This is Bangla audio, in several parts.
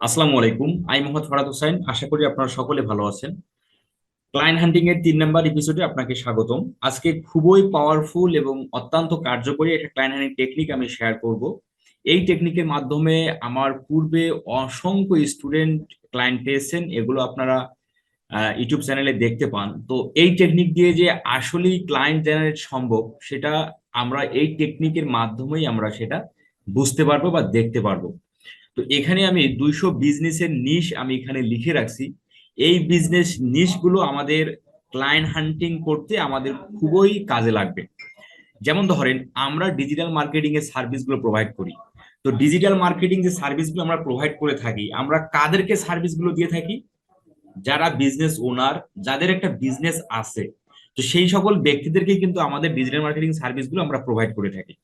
আসসালামু আলাইকুম, আমি মোহাম্মদ ফরাদ হোসেন। আশা করি আপনারা সকলে ভালো আছেন। ক্লায়েন্ট হান্টিং এর তিন নাম্বার এপিসোডে আপনাকে স্বাগতম। আজকে খুবই পাওয়ারফুল এবং অত্যন্ত কার্যকরী একটা ক্লায়েন্ট হান্টিং টেকনিক আমি শেয়ার করব। এই টেকনিকের মাধ্যমে আমার পূর্বে অসংখ্য স্টুডেন্ট ক্লায়েন্ট পেয়েছেন, এগুলো আপনারা ইউটিউব চ্যানেলে দেখতে পান। তো এই টেকনিক দিয়ে যে আসলেই ক্লায়েন্ট জেনারেট সম্ভব, সেটা আমরা এই টেকনিকের মাধ্যমেই আমরা সেটা বুঝতে পারব বা দেখতে পারব। তো এখানে আমি দুইশো বিজনেসের নিশ আমি এখানে লিখে রাখছি। এই বিজনেস নিশগুলো আমাদের ক্লায়েন্ট হান্টিং করতে আমাদের খুবই কাজে লাগবে। যেমন ধরেন, আমরা ডিজিটাল মার্কেটিং এর সার্ভিসগুলো প্রোভাইড করি। তো ডিজিটাল মার্কেটিং যে সার্ভিসগুলো আমরা প্রোভাইড করে থাকি, আমরা কাদেরকে সার্ভিসগুলো দিয়ে থাকি? যারা বিজনেস ওনার যাদের একটা বিজনেস আছে। তো সেই সকল ব্যক্তিদেরকে কিন্তু আমাদের ডিজিটাল মার্কেটিং সার্ভিসগুলো আমরা প্রোভাইড করে থাকি।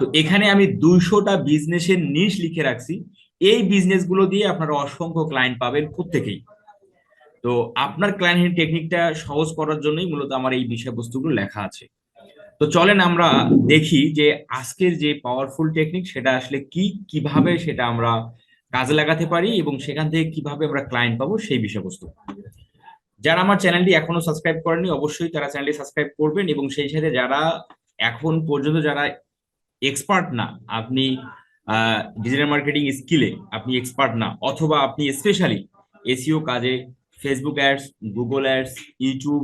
তো এখানে আমি দুইশোটা বিজনেসের নিশ লিখে রাখছি। এই বিজনেসগুলো দিয়ে আপনারা অসংখ্য ক্লায়েন্ট পাবেন প্রত্যেকেই। তো আপনার ক্লায়েন্ট টেকনিকটা সহজ করার জন্যই মূলত আমার এই বিষয়বস্তুগুলো লেখা আছে। তো চলেন আমরা দেখি যে আজকের যে পাওয়ারফুল টেকনিক সেটা আসলে কি, কীভাবে সেটা আমরা কাজে লাগাতে পারি এবং সেখান থেকে কীভাবে আমরা ক্লায়েন্ট পাবো সেই বিষয়বস্তু। যারা আমার চ্যানেলটি এখনও সাবস্ক্রাইব করেনি অবশ্যই তারা চ্যানেলটি সাবস্ক্রাইব করবেন এবং সেই সাথে যারা এখন পর্যন্ত যারা এক্সপার্ট না, আপনি ডিজিটাল মার্কেটিং স্কিলে আপনি এক্সপার্ট না, অথবা আপনি স্পেশালি এসিও কাজে Facebook ads Google ads YouTube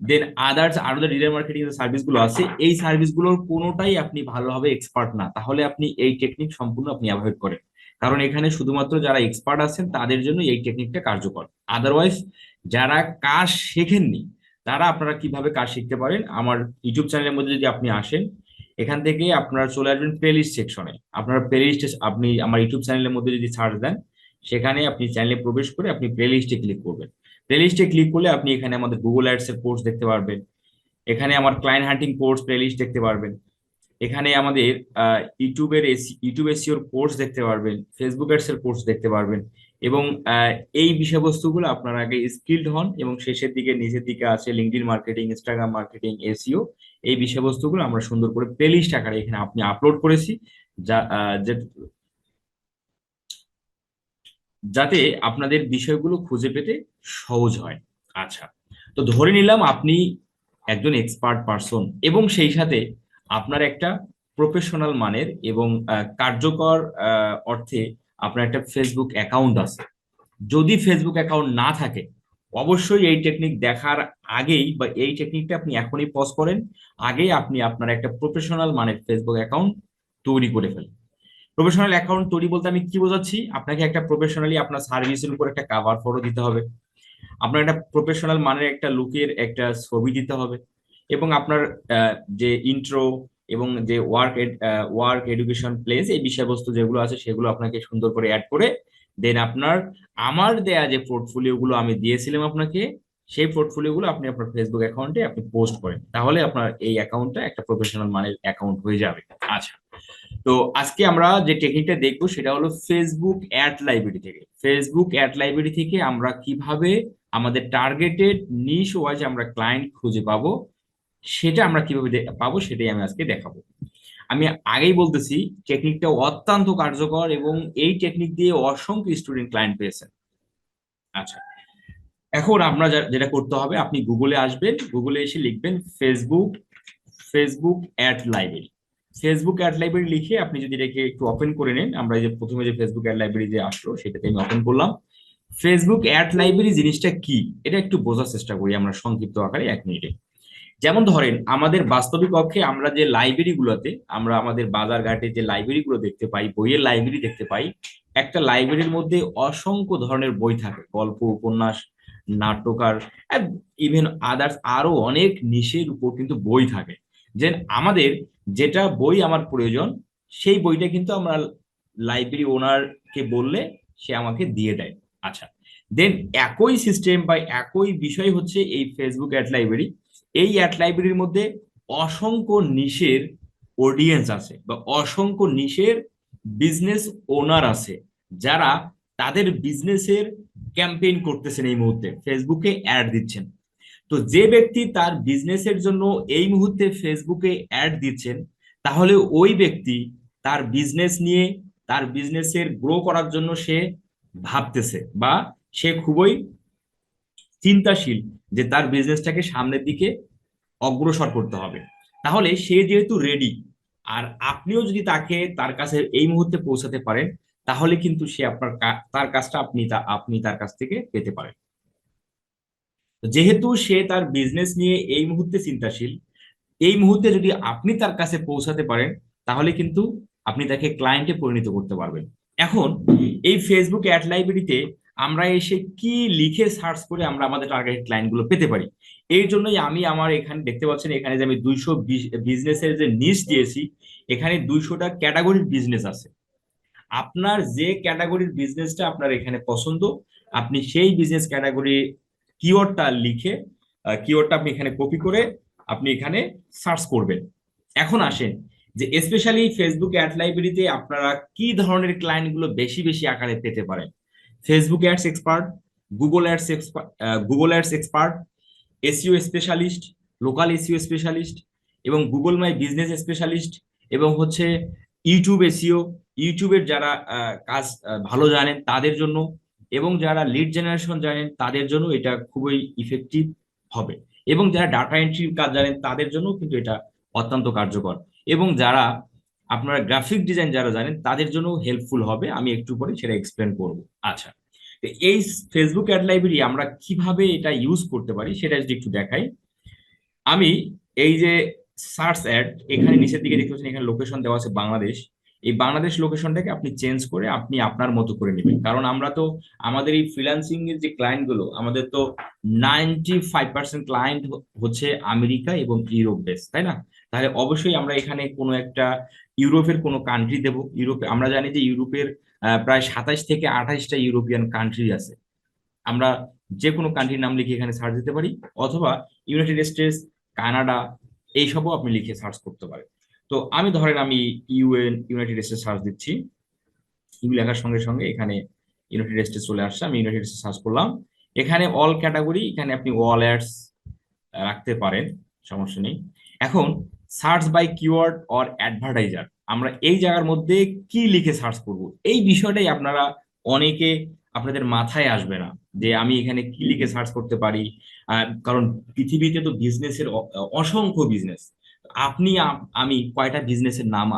then others আরও যে ডিজিটাল মার্কেটিং সার্ভিসগুলো আছে, এই সার্ভিসগুলোর কোনোটাই আপনি ভালোভাবে এক্সপার্ট না। তাহলে আপনি এই টেকনিক সম্পূর্ণ আপনি অ্যাভয়েড করেন। কারণ এখানে শুধুমাত্র যারা এক্সপার্ট আছেন, তাদের জন্য এই টেকনিকটা কার্যকর। আদারওয়াইজ যারা কাজ শেখেননি, তারা আপনারা কীভাবে কাজ শিখতে পারেন? আমার ইউটিউব চ্যানেলের মধ্যে যদি আপনি আসেন এখান থেকে আপনারা চলে আসবেন প্লেলিস্ট সেকশনে আপনারা প্লেলিস্টে আপনি আমার ইউটিউব চ্যানেলের মধ্যে যদি সার্চ দেন, সেখানে আপনি চ্যানেলে প্রবেশ করে আপনি প্লেলিস্টে ক্লিক করবেন। প্লেলিস্টে ক্লিক করলে আপনি এখানে আমাদের গুগল অ্যাডস এর কোর্স দেখতে পারবেন। এখানে আমার ক্লায়েন্ট হান্টিং কোর্স প্লেলিস্ট দেখতে পারবেন। এখানে আমাদের ইউটিউবের ইউটিউব এসিওর কোর্স দেখতে পারবেন ফেসবুক অ্যাডস এর কোর্স দেখতে পারবেন এবং এই বিষয়বস্তুগুলো আপনার আগে স্কিল্ড হন এবং শেষের দিকে নিচের দিকে আছে LinkedIn marketing Instagram marketing SEO এই বিষয়বস্তুগুলো আমরা সুন্দর করে প্লেলিস্ট আকারে এখানে আপনি আপলোড করেছি, যা যাতে আপনাদের বিষয়গুলো খুঁজে পেতে সহজ হয়। আচ্ছা তো ধরে নিলাম আপনি একজন এক্সপার্ট পারসন এবং সেই সাথে আপনার একটা প্রফেশনাল মানের এবং কার্যকর অর্থে আপনার একটা ফেসবুক অ্যাকাউন্ট আছে। যদি ফেসবুক অ্যাকাউন্ট না থাকে অবশ্যই এই টেকনিক দেখার আগেই বা এই টেকনিকটা আপনি এখনই পজ করেন, আগেই আপনি আপনার একটা প্রফেশনাল মানের ফেসবুক অ্যাকাউন্ট তৈরি করে ফেলেন। প্রফেশনাল অ্যাকাউন্ট তৈরি বলতে আমি কি বোঝাচ্ছি? আপনাকে একটা প্রফেশনালি আপনার সার্ভিসের উপর একটা কাভার ফটো দিতে হবে। আপনার একটা প্রফেশনাল মানের একটা লুকের একটা ছবি দিতে হবে এবং আপনার যে ইন্ট্রো এবং যে ওয়ার্ক ওয়ার্ক এডুকেশন প্লেস এই বিষয়বস্তু যেগুলো আছে সেগুলো আপনাকে সুন্দর করে অ্যাড করে দেন আপনার আমার দেয়া যে পোর্টফোলিও গুলো আমি দিয়েছিলাম আপনাকে, সেই পোর্টফোলিও গুলো আপনি আপনার ফেসবুক অ্যাকাউন্টে আপনি পোস্ট করেন। তাহলে আপনার এই অ্যাকাউন্টটা একটা প্রফেশনাল মানের অ্যাকাউন্ট হয়ে যাবে। আচ্ছা। তো আজকে আমরা যে টেকনিকটা দেখব সেটা হলো ফেসবুক অ্যাড লাইব্রেরি থেকে। ফেসবুক অ্যাড লাইব্রেরি থেকে আমরা কীভাবে আমাদের টার্গেটেড নিশ ওয়াইজ আমরা ক্লায়েন্ট খুঁজে পাবো, সেটা আমরা কীভাবে পাবো সেটাই আমি আজকে দেখাবো। আমি আগেই বলতেছি টেকনিকটা অত্যন্ত কার্যকর এবং এই টেকনিক দিয়ে অসংখ্য স্টুডেন্ট ক্লায়েন্ট পেয়েছেন। আচ্ছা এখন আমরা যেটা করতে হবে, আপনি গুগলে আসবেন গুগলে এসে লিখবেন Facebook Facebook ad library Facebook ad library লিখে আপনি যদি এটাকে একটু ওপেন করে নেন, আমরা যে প্রথমে যে ফেসবুক অ্যাড লাইব্রেরি যে আসলো, সেটাতে আমি ওপেন করলাম। ফেসবুক অ্যাড লাইব্রেরি জিনিসটা কি? এটা একটু বোঝার চেষ্টা করি আমরা সংক্ষিপ্ত আকারে এক মিনিটে। যেমন ধরেন, আমাদের বাস্তবিক অক্ষে আমরা যে লাইব্রেরি গুলোতে আমরা আমাদের বাজার ঘাটে যে লাইব্রেরি গুলো দেখতে পাই, বইয়ের লাইব্রেরি দেখতে পাই, একটা লাইব্রেরির মধ্যে অসংখ্য ধরনের বই থাকে। গল্প, উপন্যাস নাটকার ইভেন আদার্স আরও অনেক নিশের উপর কিন্তু বই থাকে। যে আমাদের যেটা বই আমার প্রয়োজন, সেই বইটা কিন্তু আমরা লাইব্রেরি ওনারকে বললে সে আমাকে দিয়ে দেয়। আচ্ছা দেন একই সিস্টেম বা একই বিষয় হচ্ছে এই ফেসবুক অ্যাড লাইব্রেরি এই অ্যাড লাইব্রেরির মধ্যে অসংখ্য নিশের অডিয়েন্স আছে বা অসংখ্য নিশের বিজনেস ওনার আছে যারা তাদের বিজনেসের ক্যাম্পেইন করতেছেন এই মুহূর্তে। ফেসবুকে অ্যাড দিচ্ছেন। তো যে ব্যক্তি তার বিজনেসের জন্য এই মুহূর্তে ফেসবুকে অ্যাড দিচ্ছেন, তাহলে ওই ব্যক্তি তার বিজনেস নিয়ে, তার বিজনেসের গ্রো করার জন্য সে ভাবতেছে বা সে খুবই চিন্তাশীল। যে তার বিজনেসটাকে সামনের দিকে অগ্রসর করতে হবে। তাহলে সে যেহেতু রেডি আর আপনিও যদি তাকে, তার কাছে এই মুহূর্তে পৌঁছাতে পারেন, তাহলে কিন্তু সে আপনার তার কাজটা আপনি আপনি তার কাছ থেকে পেতে পারেন। যেহেতু সে তার বিজনেস নিয়ে এই মুহূর্তে চিন্তাশীল, এই মুহূর্তে যদি আপনি তার কাছে পৌঁছাতে পারেন, তাহলে কিন্তু আপনি তাকে ক্লায়েন্টে পরিণত করতে পারবেন। এখন এই ফেসবুক অ্যাড লাইব্রেরিতে আমরা এসে কি লিখে সার্চ করে আমরা আমাদের টার্গেট ক্লায়েন্টগুলো পেতে পারি? এই জন্যই আমি আমার এখানে, দেখতে পাচ্ছেন এখানে যে আমি দুইশো বিজনেসের যে নিচ দিয়েছি, এখানে দুইশোটা ক্যাটাগরির বিজনেস আছে। আপনার যে ক্যাটাগরির বিজনেসটা আপনার এখানে পছন্দ, আপনি সেই বিজনেস ক্যাটাগরি কিওয়ার্ডটা লিখে কিওয়ার্ডটা আপনি এখানে কপি করে আপনি এখানে সার্চ করবেন। এখন আসেন যে স্পেশালি ফেসবুক অ্যাড লাইব্রেরিতে আপনারা কি ধরনের ক্লায়েন্টগুলো বেশি বেশি আকারে পেতে পারেন? Facebook ads expert Google ads expert Google ads expert SEO specialist local SEO specialist এবং গুগল মাই বিজনেস স্পেশালিস্ট এবং হচ্ছে ইউটিউব এসিও ইউটিউবের যারা কাজ ভালো জানেন তাদের জন্য এবং যারা লিড জেনারেশন জানেন তাদের জন্য এটা খুবই ইফেক্টিভ হবে এবং যারা ডাটা এন্ট্রির কাজ জানেন তাদের জন্য কিন্তু এটা অত্যন্ত কার্যকর এবং যারা আপনারা গ্রাফিক ডিজাইন যারা জানেন, তাদের জন্য হেল্পফুল হবে। আমি একটু পরে সেটা এক্সপ্লেন করব। আচ্ছা এই ফেসবুক অ্যাড লাইব্রেরি আমরা কীভাবে এটা ইউজ করতে পারি সেটা যদি একটু দেখাই। আমি এই যে সার্চ অ্যাড এখানে নিচের দিকে দেখতে পাচ্ছেন, এখানে লোকেশন দেওয়া আছে বাংলাদেশ। এই বাংলাদেশ লোকেশনটাকে আপনি চেঞ্জ করে আপনি আপনার মতো করে নেবেন। কারণ আমরা তো, আমাদের এই ফ্রিল্যান্সিং এর যে ক্লায়েন্টগুলো আমাদের তো নাইনটি ফাইভ পার্সেন্ট ক্লায়েন্ট হচ্ছে আমেরিকা এবং ইউরোপ বেস তাই না? তাহলে অবশ্যই আমরা এখানে কোনো একটা ইউরোপের কোনো কান্ট্রি দেব। ইউরোপে, আমরা জানি যে ইউরোপের প্রায় সাতাশ থেকে আঠাশটা ইউরোপিয়ান কান্ট্রি আছে। আমরা যে কোনো কান্ট্রির নাম লিখে এখানে সার্চ দিতে পারি। অথবা ইউনাইটেড স্টেটস কানাডা এইসবও আপনি লিখে সার্চ করতে পারেন। তো আমি ধরেন আমি ইউএন ইউনাইটেড স্টেটস সার্চ দিচ্ছি। ইউ লেখার সঙ্গে সঙ্গে এখানে ইউনাইটেড স্টেটস চলে আসছে। আমি ইউনাইটেড স্টেটস সার্চ করলাম। এখানে অল ক্যাটাগরি এখানে আপনি অল অ্যাডস রাখতে পারেন। সমস্যা নেই। এখন search by keyword or advertiser. আমরা এই জায়গার মধ্যে কি লিখে সার্চ করব? এই বিষয়টাই আপনারা অনেকে আপনাদের মাথায় আসবে না যে আমি এখানে কি লিখে সার্চ করতে পারি। কারণ পৃথিবীতে তো বিজনেসের অসংখ্য বিজনেস। আপনি, আমি কয়টা বিজনেসের নাম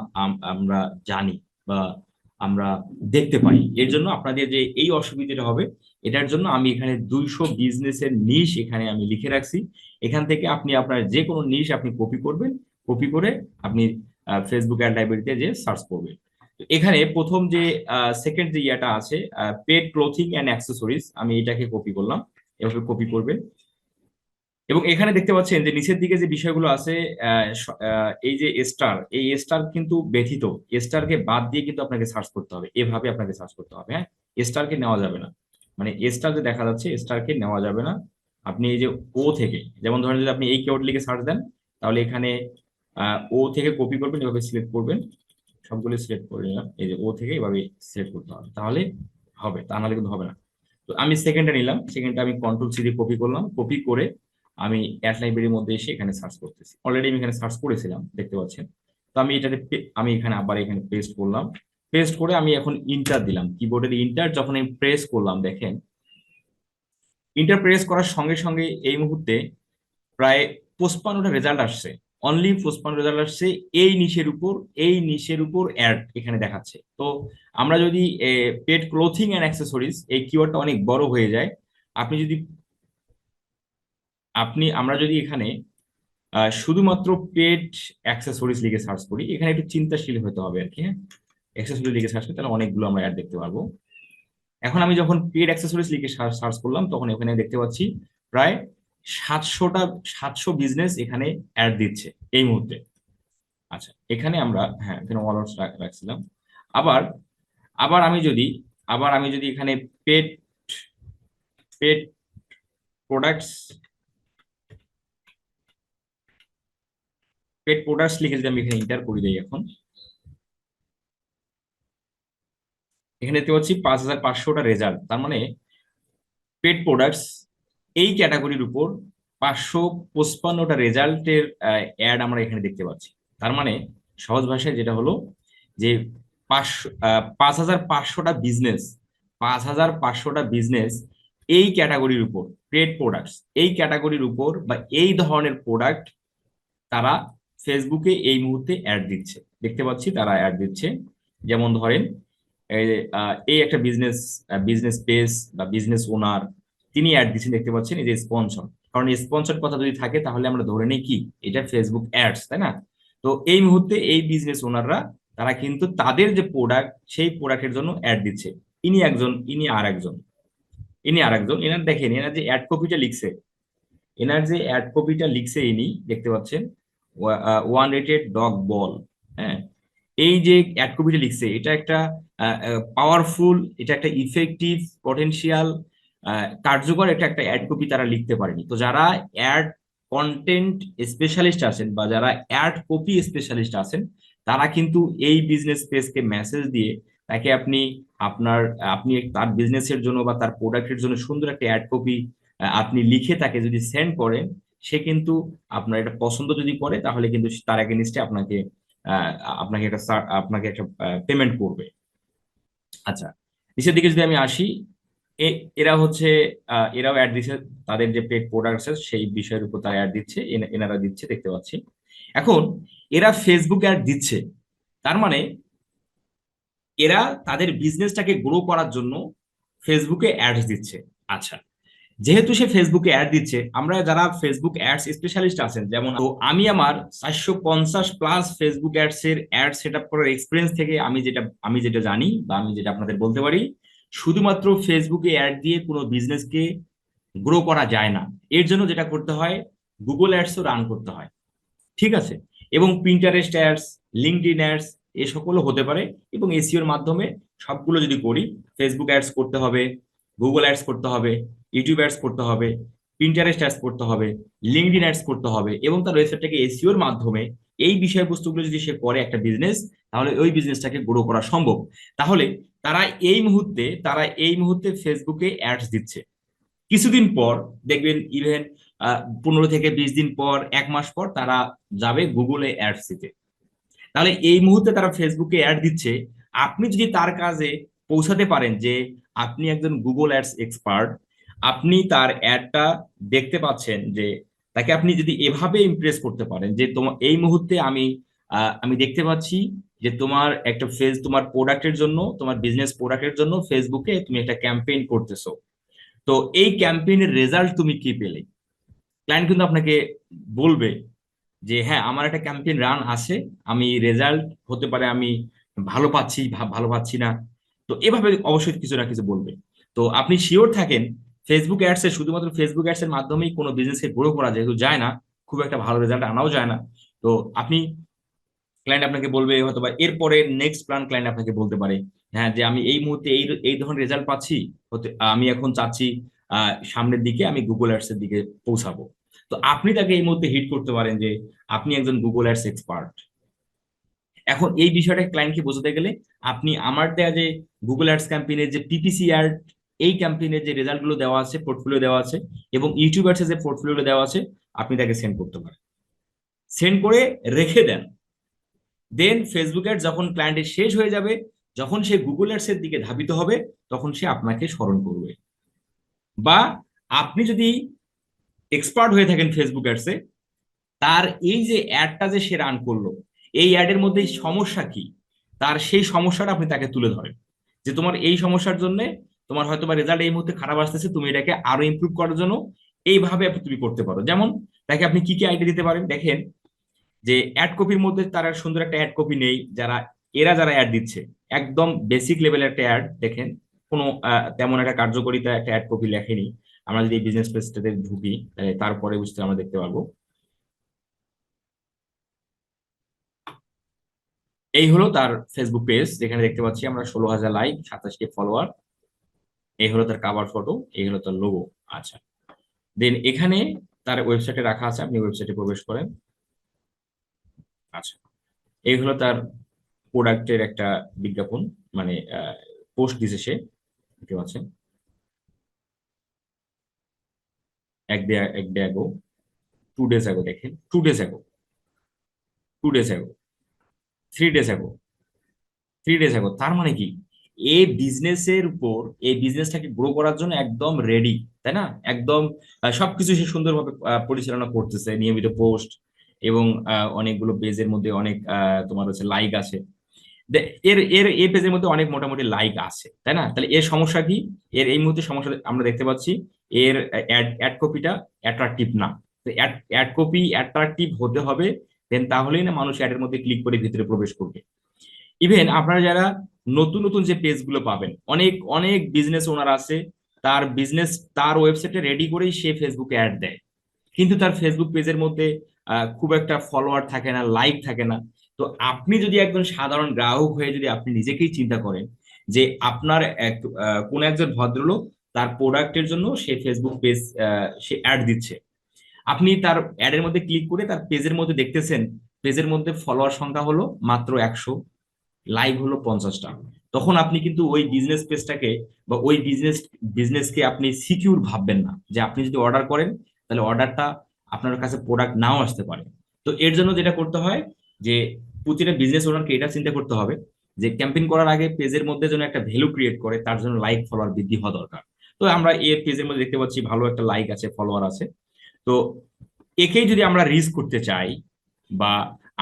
আমরা জানি বা আমরা দেখতে পাই। এর জন্য আপনাদের যে এই অসুবিধাটা হবে, এটার জন্য আমি এখানে দুইশো বিজনেসের নিশ এখানে আমি লিখে রাখছি। এখান থেকে আপনি আপনার যে কোনো নিশ আপনি কপি করবেন। কপি করে আপনি ফেসবুক অ্যাড লাইব্রেরিতে যে সার্চ করবেন। এখানে প্রথম যে সেকেন্ড যে ইয়েটা আছে পেড ক্লোথিং অ্যান্ড অ্যাক্সেসরিজ আমি এটাকে কপি করলাম, এভাবে কপি করবেন। এবং এখানে দেখতে পাচ্ছেন যে নিচের দিকে যে বিষয়গুলো আছে এই যে স্টার এই স্টার কিন্তু ব্যথিত। স্টারকে বাদ দিয়ে কিন্তু আপনাকে সার্চ করতে হবে, এভাবে আপনাকে সার্চ করতে হবে হ্যাঁ? স্টারকে নেওয়া যাবে না। মানে স্টার যে দেখা যাচ্ছে স্টারকে নেওয়া যাবে না। আপনি এই যে ও থেকে, যেমন ধরেন যদি আপনি এই কিওয়ার্ড লিখে সার্চ দেন, তাহলে এখানে ও থেকে কপি করবেন, এভাবে সিলেক্ট করবেন। সবগুলো সিলেক্ট করে নিলাম। এই যে ও থেকে এভাবে সিলেক্ট করতে হবে। তাহলে হবে, তা নাহলে কিন্তু হবে না। তো আমি সেকেন্ডটা নিলাম। সেকেন্ডটা আমি কন্ট্রোল সি দিয়ে কপি করলাম। কপি করে আমি অ্যাড লাইব্রেরির মধ্যে এসে এখানে সার্চ করতেছি। অলরেডি আমি এখানে সার্চ করেছিলাম, দেখতে পাচ্ছেন। তো আমি এটাতে আমি এখানে আবার এখানে পেস্ট করলাম। পেস্ট করে আমি এখন ইন্টার দিলাম। কিবোর্ডের ইন্টার যখন আমি প্রেস করলাম, দেখেন। ইন্টার প্রেস করার সঙ্গে সঙ্গে এই মুহূর্তে প্রায় পঁচপান্নটা রেজাল্ট আসছে। অনলি পঁচপান্ন রেজাল্ট আসছে, এই নিশের উপর, এই নিশের উপর অ্যাড এখানে দেখাচ্ছে। তো আমরা যদি পেড ক্লোথিং অ্যান্ড অ্যাক্সেসরিজ এই কিওয়ার্ডটা অনেক বড় হয়ে যায়। আপনি যদি, আপনি, আমরা যদি এখানে শুধুমাত্র পেড অ্যাক্সেসরিজ লিখে সার্চ করি, এখানে একটু চিন্তাশীল হতে হবে আর কি হ্যাঁ? অ্যাক্সেসরিজ লিখে সার্চ করি তাহলে অনেকগুলো আমরা অ্যাড দেখতে পারব। এখন আমি যখন পেড অ্যাক্সেসরিজ লিখে সার্চ করলাম, তখন এখানে দেখতে পাচ্ছি, প্রায় সাতশোটা, সাতশো বিজনেস এখানে অ্যাড দিচ্ছে এই মুহূর্তে। আচ্ছা এখানে আমরা হ্যাঁ এখানে অল আউট রাখছিলাম। আবার আবার আমি যদি, আবার আমি যদি এখানে পেট পেট প্রোডাক্টস পেট প্রোডাক্টস লিখে যদি আমি এখানে ইন্টার করে দিই এখন। এখানে দেখতে পাচ্ছি পাঁচ হাজার পাঁচশোটা রেজাল্ট তার মানে পেট প্রোডাক্টস এই ক্যাটাগরির উপর পাঁচশো পঁচপান্নটা রেজাল্টের অ্যাড আমরা এখানে দেখতে পাচ্ছি। তার মানে সহজ ভাষায় যেটা হলো যে পাঁচশো পাঁচ হাজার পাঁচশোটা বিজনেস পাঁচ হাজার পাঁচশোটা বিজনেস এই ক্যাটাগরির উপর ট্রেড প্রোডাক্টস এই ক্যাটাগরির উপর বা এই ধরনের প্রোডাক্ট তারা ফেসবুকে এই মুহূর্তে অ্যাড দিচ্ছে। দেখতে পাচ্ছি তারা অ্যাড দিচ্ছে। যেমন ধরেন, এই একটা বিজনেস বিজনেস পেজ বা বিজনেস ওনার তিনি অ্যাড দিচ্ছেন দেখতে পাচ্ছেন, এই যে স্পন্সর কারণ স্পন্সর কথা যদি থাকে, তাহলে আমরা ধরে নিই কি? এটা ফেসবুক অ্যাডস তাই না? তো এই মুহূর্তে এই বিজনেস ওনাররা তারা কিন্তু তাদের যে প্রোডাক্ট সেই প্রোডাক্টের জন্য অ্যাড দিচ্ছে। ইনি একজন, ইনি আর একজন। ইনি আর একজন। এনার দেখেন, এনার যে অ্যাড কপিটা লিখছে, এনার যে অ্যাড কপিটা লিখছে ইনি, দেখতে পাচ্ছেন ওয়ান রেটেড ডগ বল হ্যাঁ? এই যে অ্যাড কপিটা লিখছে, এটা একটা পাওয়ারফুল এটা একটা ইফেক্টিভ পটেনশিয়াল কার্যকর একটা একটা অ্যাড কপি তারা লিখতে পারেনি। তো যারা অ্যাড কন্টেন্ট স্পেশালিস্ট আছেন বা যারা অ্যাড কপি স্পেশালিস্ট আছেন, তারা কিন্তু এই বিজনেস পেজকে মেসেজ দিয়ে তাকে আপনি আপনার, আপনি তার বিজনেসের জন্য বা তার প্রোডাক্টের জন্য সুন্দর একটা অ্যাড কপি আপনি লিখে তাকে যদি সেন্ড করেন, সে কিন্তু আপনার এটা পছন্দ যদি করে, তাহলে কিন্তু তার এগেনিস্টে আপনাকে আপনাকে একটা আপনাকে একটা পেমেন্ট করবে। আচ্ছা নিচের দিকে যদি আমি আসি এরা হচ্ছে এরাও অ্যাড দিচ্ছে তাদের যে পেড প্রোডাক্টস সেই বিষয়ের উপর তারা অ্যাড দিচ্ছে এনা- এনারা দিচ্ছে, দেখতে পাচ্ছি। এখন, এরা ফেসবুক অ্যাড দিচ্ছে, তার মানে এরা তাদের বিজনেসটাকে গ্রো করার জন্য ফেসবুকে অ্যাডস দিচ্ছে। আচ্ছা যেহেতু সে ফেসবুকে অ্যাড দিচ্ছে, আমরা যারা ফেসবুক অ্যাডস স্পেশালিস্ট আছেন, যেমন আমি আমার চারশো পঞ্চাশ প্লাস ফেসবুক অ্যাডস এর অ্যাড সেট আপ করার এক্সপিরিয়েন্স থেকে আমি যেটা আমি যেটা জানি বা আমি যেটা আপনাদের বলতে পারি শুধুমাত্র ফেসবুকে অ্যাড দিয়ে কোনো বিজনেসকে গ্রো করা যায় না। এর জন্য যেটা করতে হয় গুগল অ্যাডসও রান করতে হয়। ঠিক আছে? এবং প্রিন্টারেস্ট অ্যাডস লিঙ্কড অ্যাডস এ সকলও হতে পারে এবং এসিওর মাধ্যমে সবগুলো যদি করি ফেসবুক অ্যাডস করতে হবে গুগল অ্যাডস করতে হবে ইউটিউব অ্যাডস করতে হবে প্রিন্টারেস্ট অ্যাডস করতে হবে লিঙ্কড অ্যাডস করতে হবে এবং তার ওয়েবসাইটটাকে এসিওর মাধ্যমে এই বিষয়বস্তুগুলো যদি সে করে একটা বিজনেস তাহলে ওই বিজনেসটাকে গ্রো করা সম্ভব। তাহলে তারা এই মুহূর্তে, তারা এই মুহূর্তে ফেসবুকে অ্যাডস দিচ্ছে। কিছুদিন পর, দেখবেন ইভেন পনেরো থেকে বিশ দিন পর, এক মাস পর তারা যাবে গুগলে অ্যাডস দিতে। তাহলে এই মুহূর্তে তারা ফেসবুকে অ্যাড দিচ্ছে। আপনি যদি তার কাজে পৌঁছাতে পারেন যে আপনি একজন গুগল অ্যাডস এক্সপার্ট আপনি তার অ্যাডটা দেখতে পাচ্ছেন যে তাকে আপনি যদি এভাবে ইমপ্রেস করতে পারেন যে তোমার এই মুহূর্তে আমি আমি দেখতে পাচ্ছি যে তোমার একটা ফেস তোমার প্রোডাক্টের জন্য, তোমার বিজনেস প্রোডাক্টের জন্য ফেসবুকে তুমি একটা ক্যাম্পেইন করতেছো। তো এই ক্যাম্পেইনের রেজাল্ট তুমি কি পেলে? ক্লায়েন্ট কিন্তু আপনাকে বলবে যে হ্যাঁ আমার একটা ক্যাম্পেইন রান আছে, আমি রেজাল্ট হতে পারে আমি ভালো পাচ্ছি ভালো পাচ্ছি না। তো এভাবে অবশ্যই কিছু না কিছু বলবে। তো আপনি শিওর থাকেন ফেসবুক অ্যাডস শুধুমাত্র ফেসবুক অ্যাডস এর মাধ্যমেই কোনো বিজনেসকে গ্রো করা যেহেতু যায় না, খুব একটা ভালো রেজাল্ট আনাও যায় না। তো আপনি ক্লায়েন্ট আপনাকে বলবে হয়তো বা এরপরে নেক্সট প্ল্যান ক্লায়েন্ট আপনাকে বলতে পারে হ্যাঁ যে আমি এই মুহূর্তে এই এই ধরনের রেজাল্ট পাচ্ছি আমি এখন চাচ্ছি সামনের দিকে আমি গুগল অ্যাডস এর দিকে পৌঁছাবো। তো আপনি তাকে এই মুহূর্তে হিট করতে পারেন যে, আপনি একজন গুগল অ্যাডস এক্সপার্ট এখন এই বিষয়টা ক্লায়েন্টকে বোঝাতে গেলে আপনি আমার দেয়া যে গুগল অ্যাডস ক্যাম্পেইনের যে পিপিসি অ্যাড এই ক্যাম্পেইনের যে রেজাল্টগুলো দেওয়া আছে পোর্টফোলিও দেওয়া আছে এবং ইউটিউব যে পোর্টফোলিও দেওয়া আছে, আপনি তাকে সেন্ড করতে পারেন। সেন্ড করে রেখে দেন। দেন ফেসবুক অ্যাড যখন ক্লায়েন্টের শেষ হয়ে যাবে, যখন সে গুগল অ্যাডস এর দিকে ধাবিত হবে, তখন সে আপনাকে স্মরণ করবে। বা আপনি যদি এক্সপার্ট হয়ে থাকেন ফেসবুক অ্যাডসে তার এই যে অ্যাডটা যে সে রান করল, এই অ্যাডের মধ্যে সমস্যা কি? তার সেই সমস্যাটা আপনি তাকে তুলে ধরেন। যে তোমার এই সমস্যার জন্য তোমার হয়তো বা রেজাল্ট এই মুহূর্তে খারাপ আসতেছে, তুমি এটাকে আরও ইমপ্রুভ করার জন্য এইভাবে তুমি করতে পারো। যেমন, তাকে আপনি কি কি আইডিয়া দিতে পারেন? দেখেন যে অ্যাড কপির মধ্যে তারা সুন্দর একটা অ্যাড কপি নেই, যারা, এরা যারা অ্যাড দিচ্ছে, একদম বেসিক লেভেলের একটা অ্যাড দেখেন, কোনো তেমন একটা কার্যকরিতা একটা অ্যাড কপি লেখেনি। আমরা যদি এই বিজনেস পেজটাতে ঢুকি, তাহলে তারপরে বুঝতে আমরা দেখতে পারব। এই হলো তার ফেসবুক পেজ যেখানে দেখতে পাচ্ছি আমরা ষোলো হাজার লাইক সাতাশ কে ফলোয়ার এই হলো তার কাভার ফটো এই হলো তার লোগো আচ্ছা। দেন এখানে তার ওয়েবসাইটে রাখা আছে, আপনি ওয়েবসাইটে প্রবেশ করেন। আচ্ছা। এই হলো তার প্রোডাক্টের একটা বিজ্ঞাপন মানে পোস্ট দিছে সে। দেখতে পাচ্ছেন? এক ডে এক day ago two days ago দেখেন। Two days ago two days ago three days ago three days ago তার মানে কি? এই বিজনেসের উপর, এই বিজনেসটাকে গ্রো করার জন্য একদম রেডি তাই না? একদম সবকিছু সে সুন্দরভাবে পরিচালনা করতেছে, নিয়মিত পোস্ট এবং অনেকগুলো পেজের মধ্যে অনেক তোমার হচ্ছে লাইক আছে। এর এর এই পেজের মধ্যে অনেক মোটামুটি লাইক আছে, তাই না? তাহলে এর সমস্যা কি? এর, এই মুহূর্তে সমস্যা আমরা দেখতে পাচ্ছি, এর অ্যাড অ্যাড কপিটা অ্যাট্রাকটিভ না। অ্যাড অ্যাড কপি অ্যাট্রাকটিভ হতে হবে দেন তাহলেই না মানুষ অ্যাডের মধ্যে ক্লিক করে ভিতরে প্রবেশ করবে। ইভেন আপনারা যারা নতুন নতুন যে পেজগুলো পাবেন, অনেক অনেক বিজনেস ওনার আছে, তার বিজনেস তার ওয়েবসাইটে রেডি করেই সে ফেসবুকে অ্যাড দেয়। কিন্তু তার ফেসবুক পেজের মধ্যে খুব একটা ফলোয়ার থাকে না লাইক থাকে না। তো আপনি যদি একজন সাধারণ গ্রাহক হয়ে যদি আপনি নিজেকেই চিন্তা করেন যে আপনার এক কোন একজন ভদ্রলোক তার প্রোডাক্টের জন্য সে ফেসবুক পেজ সে অ্যাড দিচ্ছে। আপনি তার অ্যাডের মধ্যে ক্লিক করে তার পেজের মধ্যে দেখতেছেন পেজের মধ্যে ফলোয়ার সংখ্যা হলো মাত্র একশো লাইভ হলো পঞ্চাশটা। তখন আপনি কিন্তু ওই বিজনেস পেজটাকে বা ওই বিজনেস বিজনেসকে আপনি সিকিউর ভাববেন না। যে আপনি যদি অর্ডার করেন, তাহলে অর্ডারটা আপনার কাছে প্রোডাক্ট নাও আসতে পারে। তো এর জন্য যেটা করতে হয় যে, প্রতিটা বিজনেস ওনারকে এটা চিন্তা করতে হবে যে ক্যাম্পেইন করার আগে পেজের মধ্যে যেন একটা ভ্যালু ক্রিয়েট করে, তার জন্য লাইক ফলোয়ার বৃদ্ধি হওয়া দরকার। তো আমরা এই পেজের মধ্যে দেখতে পাচ্ছি ভালো একটা লাইক আছে ফলোয়ার আছে। তো একেই যদি আমরা রিস্ক করতে চাই বা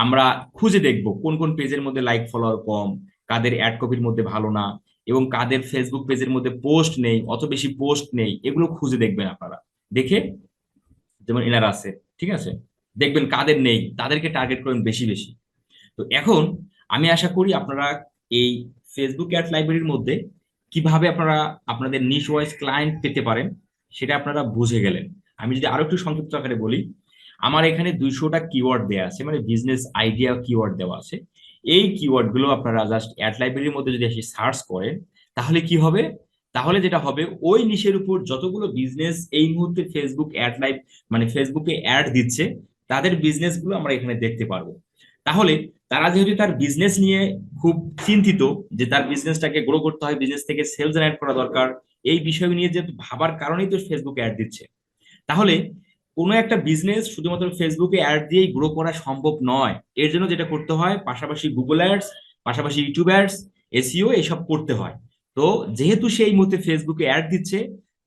আমরা খুঁজে দেখব কোন কোন পেজের মধ্যে লাইক ফলোয়ার কম, কাদের অ্যাড কপির মধ্যে ভালো না, এবং কাদের ফেসবুক পেজের মধ্যে পোস্ট নেই, অত বেশি পোস্ট নেই, এগুলো খুঁজে দেখবেন আপনারা। দেখে যেমন এনারা আছে, ঠিক আছে? দেখবেন কাদের নেই, তাদেরকে টার্গেট করেন বেশি বেশি। তো এখন আমি আশা করি আপনারা এই ফেসবুক অ্যাড লাইব্রেরির মধ্যে কীভাবে আপনারা আপনাদের নিশ ওয়াইজ ক্লায়েন্ট পেতে পারেন, সেটা আপনারা বুঝে গেলেন। আমি যদি আরও একটু সংক্ষিপ্ত আকারে বলি, আমার এখানে দুইশোটা কিওয়ার্ড দেওয়া আছে মানে বিজনেস আইডিয়া কিওয়ার্ড দেওয়া আছে। এই কিওয়ার্ডগুলো আপনারা জাস্ট অ্যাড লাইব্রেরির মধ্যে যদি এসে সার্চ করেন, তাহলে কি হবে? তাহলে যেটা হবে, ওই নিশের উপর যতগুলো বিজনেস এই মুহূর্তে ফেসবুক অ্যাড লাইভ মানে ফেসবুকে অ্যাড দিচ্ছে, তাদের বিজনেসগুলো আমরা এখানে দেখতে পারব। তাহলে তারা যেহেতু তার বিজনেস নিয়ে খুব চিন্তিত, যে তার বিজনেসটাকে গ্রো করতে হয় বিজনেস থেকে সেল জেনারেট করা দরকার, এই বিষয় নিয়ে যে ভাবার কারণেই তো ফেসবুক অ্যাড দিচ্ছে। তাহলে কোনো একটা বিজনেস শুধুমাত্র ফেসবুকে অ্যাড দিয়েই গ্রো করা সম্ভব নয়। এর জন্য যেটা করতে হয়, পাশাপাশি গুগল অ্যাডস পাশাপাশি ইউটিউব অ্যাডস এসিও এসব করতে হয়। তো যেহেতু সে মুহূর্তে ফেসবুকে অ্যাড দিচ্ছে,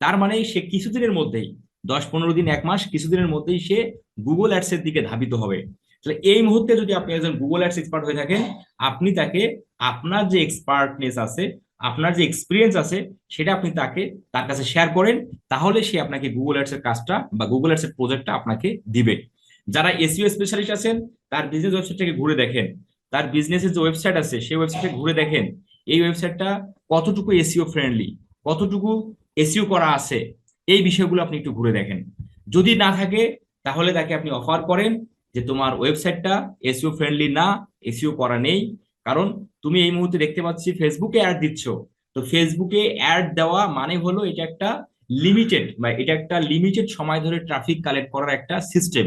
তার মানে সে কিছুদিনের মধ্যেই, দশ পনেরো দিন, এক মাস, কিছুদিনের মধ্যেই সে গুগল অ্যাডস এর দিকে ধাবিত হবে। তাহলে এই মুহূর্তে যদি আপনি একজন গুগল অ্যাডস এক্সপার্ট হয়ে থাকেন, আপনি তাকে, আপনার যে এক্সপার্টনেস আছে, আপনার যে এক্সপিরিয়েন্স আছে, সেটা আপনি তাকে, তার কাছে শেয়ার করেন, তাহলে সে আপনাকে গুগল অ্যাডস এর কাজটা বা গুগল অ্যাডস এর প্রজেক্টটা আপনাকে দিবে। যারা এসইও স্পেশালিস্ট আছেন, তার বিজনেস ওয়েবসাইটটাকে ঘুরে দেখেন, তার বিজনেসের যে ওয়েবসাইট আছে, সেই ওয়েবসাইটে ঘুরে দেখেন এই ওয়েবসাইটটা কতটুকু এসিও ফ্রেন্ডলি কতটুকু এসিও করা আছে, এই বিষয়গুলো আপনি একটু ঘুরে দেখেন। যদি না থাকে, তাহলে তাকে আপনি অফার করেন যে তোমার ওয়েবসাইটটা এসিও ফ্রেন্ডলি না এসিও করা নেই। কারণ তুমি এই মুহূর্তে দেখতে পাচ্ছি ফেসবুকে অ্যাড দিচ্ছ। তো ফেসবুকে অ্যাড দেওয়া মানে হলো এটা একটা লিমিটেড বা এটা একটা লিমিটেড সময় ধরে ট্রাফিক কালেক্ট করার একটা সিস্টেম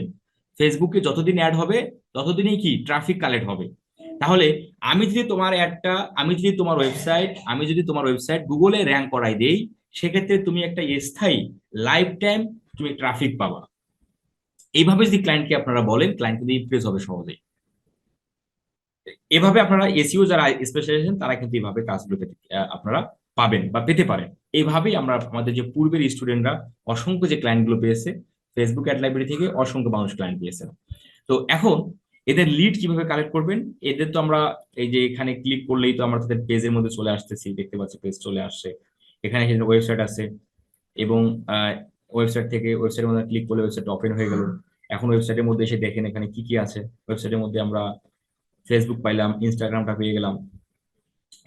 ফেসবুকে যতদিন অ্যাড হবে, ততদিনই কি? ট্রাফিক কালেক্ট হবে। তাহলে আমি যদি তোমার অ্যাডটা আমি যদি তোমার ওয়েবসাইট আমি যদি তোমার ওয়েবসাইট গুগলে র্যাঙ্ক করাই দেই, সেক্ষেত্রে তুমি একটা স্থায়ী লাইফ টাইম তুমি ট্রাফিক পাবা। এইভাবে যদি ক্লায়েন্টকে আপনারা বলেন ক্লায়েন্ট কিন্তু ইমপ্রেস হবে সহজেই। এভাবে আপনারা এসিও যারা স্পেশালাইজেশন তারা কিন্তু এইভাবে কাজগুলো আপনারা পাবেন বা পেতে পারেন। এইভাবেই আমরা আমাদের যে পূর্বের স্টুডেন্টরা অসংখ্য যে ক্লায়েন্টগুলো পেয়েছে ফেসবুক অ্যাড লাইব্রেরি থেকে অসংখ্য মানুষ ক্লায়েন্ট পেয়েছে। তো এখন এদের লিড কীভাবে কালেক্ট করবেন? এদের তো আমরা এই যে এখানে ক্লিক করলেই তো আমরা তাদের পেজের মধ্যে চলে আসতেছি। দেখতে পাচ্ছি পেজ চলে আসছে। এখানে ওয়েবসাইট আছে এবং ওয়েবসাইট থেকে ওয়েবসাইটের মধ্যে ক্লিক করলে ওয়েবসাইট ওপেন হয়ে গেল। এখন ওয়েবসাইটের মধ্যে এসে দেখেন এখানে কি কি আছে। ওয়েবসাইটের মধ্যে আমরা ফেসবুক পাইলাম ইনস্টাগ্রামটা পেয়ে গেলাম।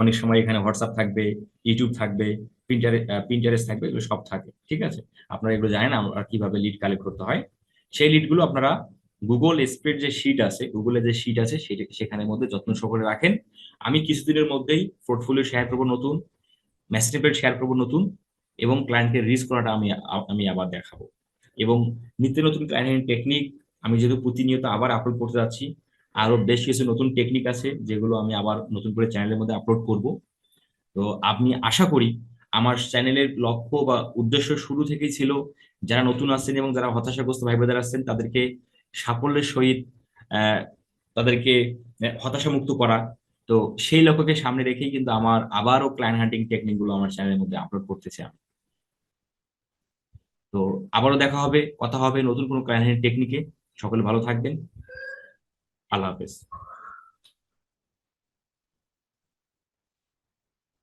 অনেক সময় এখানে হোয়াটসঅ্যাপ থাকবে ইউটিউব থাকবে প্রিন্টারে প্রিন্টারেস থাকবে, এগুলো সব থাকে। ঠিক আছে? আপনারা এগুলো জানেন আমরা কীভাবে লিড কালেক্ট করতে হয়। সেই লিডগুলো আপনারা গুগল স্প্রেড যে শিট আছে গুগলে যে শিট আছে, সেটা সেখানের মধ্যে যত্ন সহকারে রাখেন। আমি কিছুদিনের মধ্যেই পোর্টফোলিও শেয়ার করব নতুন ম্যাসিনেপেড শেয়ার করব নতুন, এবং ক্লায়েন্টকে রিস্ক করাটা আমি আমি আবার দেখাবো। এবং নিত্য নতুন ক্লায়েন্ট টেকনিক আমি যেহেতু প্রতিনিয়ত আবার আপলোড করতে যাচ্ছি, আরও বেশ কিছু নতুন টেকনিক আছে, যেগুলো আমি আবার নতুন করে চ্যানেলের মধ্যে আপলোড করব। তো আপনি আশা করি আমার চ্যানেলের লক্ষ্য বা উদ্দেশ্য শুরু থেকেই ছিল, যারা নতুন আসছেন এবং যারা হতাশাগ্রস্ত ভাই বোনেরা আসছেন, তাদেরকে সাফল্যের সহিত তাদেরকে হতাশামুক্ত করা। তো সেই লক্ষ্যকে সামনে রেখেই কিন্তু আমার আবারও ক্লায়েন্ট হান্টিং টেকনিকগুলো আমার চ্যানেলের মধ্যে আপলোড করতেছি আমি। তো আবারও দেখা হবে, কথা হবে নতুন কোনো ক্লায়েন্ট হান্টিং টেকনিকে সকলে ভালো থাকবেন। আল্লাহ হাফেজ।